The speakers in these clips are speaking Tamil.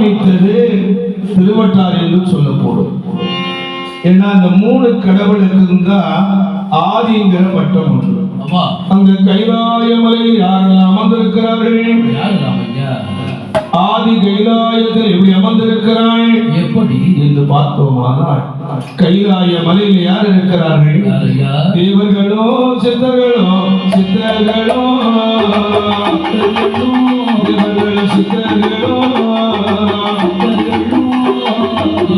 ஆரம்பித்தது திருவட்டார் என்று சொல்லப்படும். ஏன்னா அந்த மூணு கடவுளுக்கும் தான் ஆதிங்கிற பட்டம் ஆமா. அங்க கைலாய மலையில் யாரெல்லாம் அமர்ந்திருக்கிறார்கள்? ஆதி கைலாயத்தில் எப்படி அமர்ந்திருக்கிறாள் எப்படி? என்று பார்த்தோமானால் கைலாய மலையில் யார் இருக்கிறார்கள்? தேவர்களோ சித்தர்களோ சித்தர்களோ சித்தர்களோ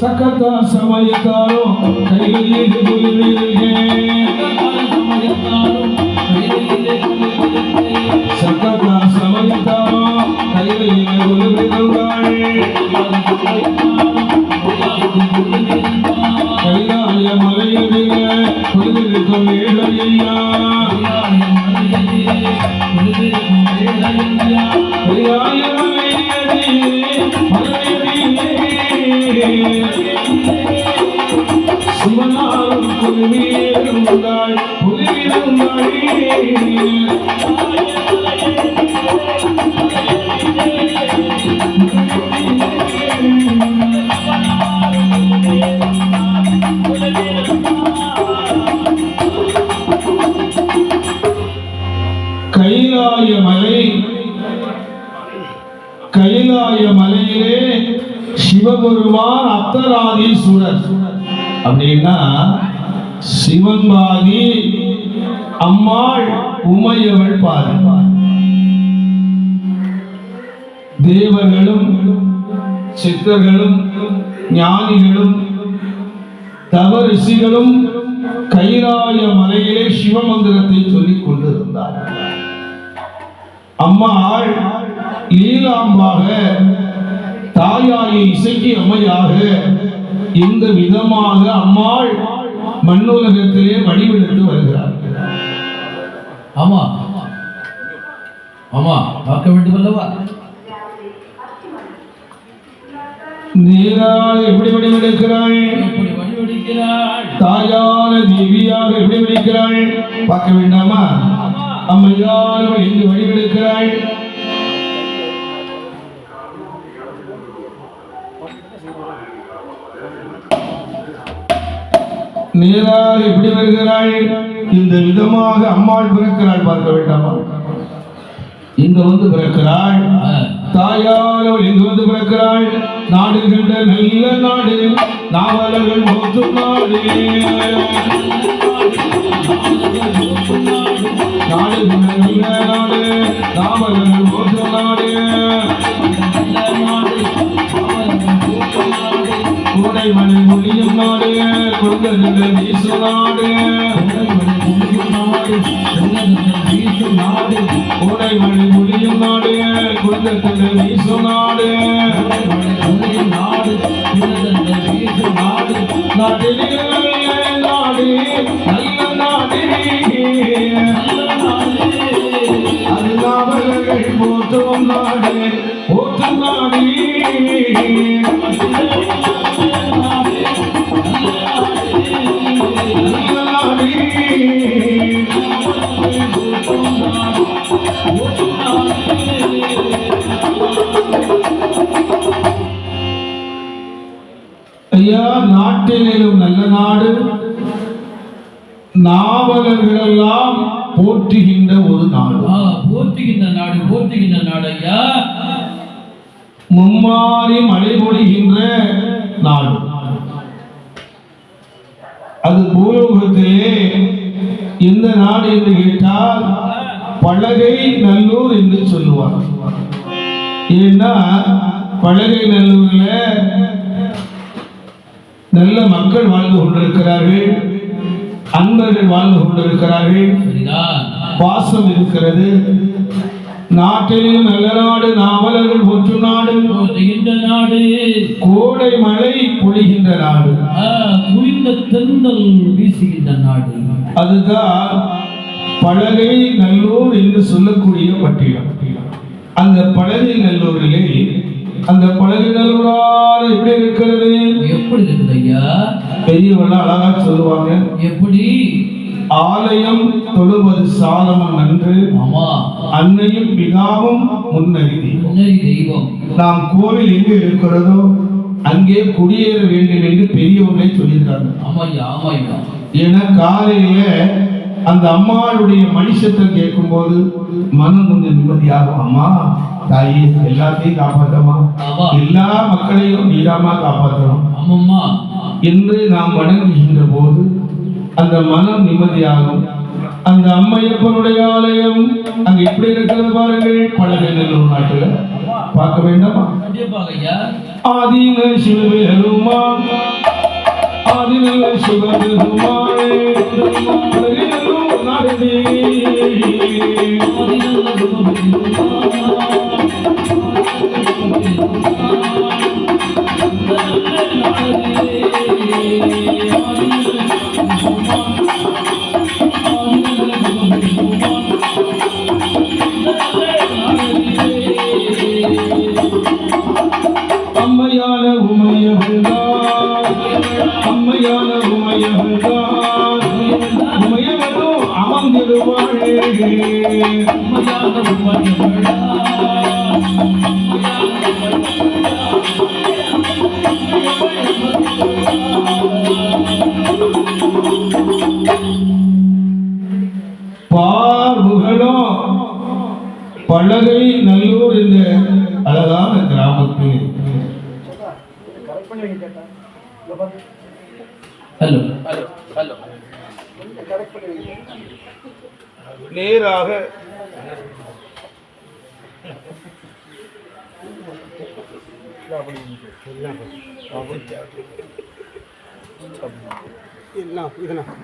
सकत समयतारो खरीले गुलबिलगे सकत समयतारो खरीले गुलबिलगाणे சிவனாரும் கைலாய மலை. கைலாய மலையிலே சிவபெருமான் அத்தராதீஸ்வரர் அப்படின்னா சிவன் பாதி அம்மாள் உமையவள் பாதி தேவர்களும் சித்தர்களும் ஞானிகளும் தவ ரிஷிகளும் கைராய மலையிலே சிவமந்திரத்தை சொல்லிக் கொண்டிருந்தார். அம்மாள் லீலாம்பாக தாயாயை இசைக்கு அம்மையாக இந்த விதமாக அம்மாள் மண்ணுலகத்திலே வடிவெடுத்து வருகிறார்கள் ஆமா. ஆமா. பார்க்க வேண்டும் அல்லவா? நேராக எப்படி வடிவெடுக்கிறாள் தாயான தேவியாக எப்படி வடிக்கிறாள் பார்க்க வேண்டாமா? அம்மையானவள் எங்கு வடிவெடுக்கிறாள் நேராக எப்படி வருகிறாள் இந்த விதமாக அம்மாள் பிறக்கிறாள் பார்க்க வேண்டாமா? இங்க வந்து பிறக்கிறாள். தாயால் அவள் இங்கு வந்து பிறக்கிறாள். நாடு கண்ட நல்ல நாடு நாவலர்கள் மோற்றும் நாடு. நாடு கண்ட நல்ல நாடு நாவலர்கள் மோற்றும் நாடு. கொடுங்கள் வீசு நாடு கோடை மழை மொழியும் நாடு கொடுங்கள் வீசு நாடு நாட்டிலே நல்ல நாடு நல்ல நாடு நாவலர்கள் போற்றும் நாடு. நாட்டிலும் நல்ல நாடு. நாவலர்களெல்லாம் போற்றுகின்ற ஒரு நாடு. போற்றுகின்ற நாடு போற்றுகின்ற நாடு ஐயா மும்மாறி மழை பொழிகின்ற நாடு. அது பூல எந்த நாடு என்று கேட்டால் பலகை நல்லூர் என்று சொல்லுவார் ஏன்னா பலகை நல்லூர்ல நல்ல மக்கள் வாழ்ந்து கொண்டிருக்கிறார்கள். அன்பர்கள் வாழ்ந்து கொண்டிருக்கிறார்கள். பாசம் இருக்கிறது. நாட்டிலும் நல்ல நாடு நாவலர்கள் ஒற்று நாடு. நாடு. கோடை மழை பொழிகின்ற நாடு. குளிர்ந்த தென்றல் வீசுகின்ற நாடு. அதுதான் பலகை நல்லூர் என்று சொல்லக்கூடிய பட்டியலம் அந்த பலகை நல்லூரிலே அந்த பலகை நல்லூரால் எப்படி இருக்கிறது? எப்படி இருக்குது ஐயா. பெரியவர்கள் அழகா சொல்லுவாங்க. எப்படி? ஆலயம் தொழுவது சாலமன் நன்று. அன்னையும் முன்னறிவி முன்னறி தெய்வம். நாம் கோவில் எங்கு இருக்கிறதோ அங்கே குடியேற வேண்டும் என்று பெரியவர்களே சொல்லியிருக்காங்க. ஆமாய்யா ஆமாய்யா. ஏன்னா காலையில அந்த அம்மாளுடைய மனுஷத்தை கேட்கும்போது மனம் கொஞ்சம் நிம்மதியாகும். அம்மா தாயி எல்லாத்தையும் காப்பாற்றமா எல்லா மக்களையும் நீராமா காப்பாற்றணும் ஆமாம்மா. என்று நாம் வணங்குகின்ற போது அந்த மனம் நிம்மதியாகும். அந்த அம்மையப்பனுடைய ஆலயம் அங்க எப்படி இருக்கிறது பாருங்கள். பழகநல்லூர் நாட்டுல. பார்க்க வேண்டாமா? ஆதீன சிவபெருமா ஆதிநல்ல சிவபெருமானே. பழகநல்லூர் அமர்ந்திடுவாளே பார்வுகளும் பலகை நல்லூர் என்ற அழகான கிராமத்தில் ஹலோ. நேராக.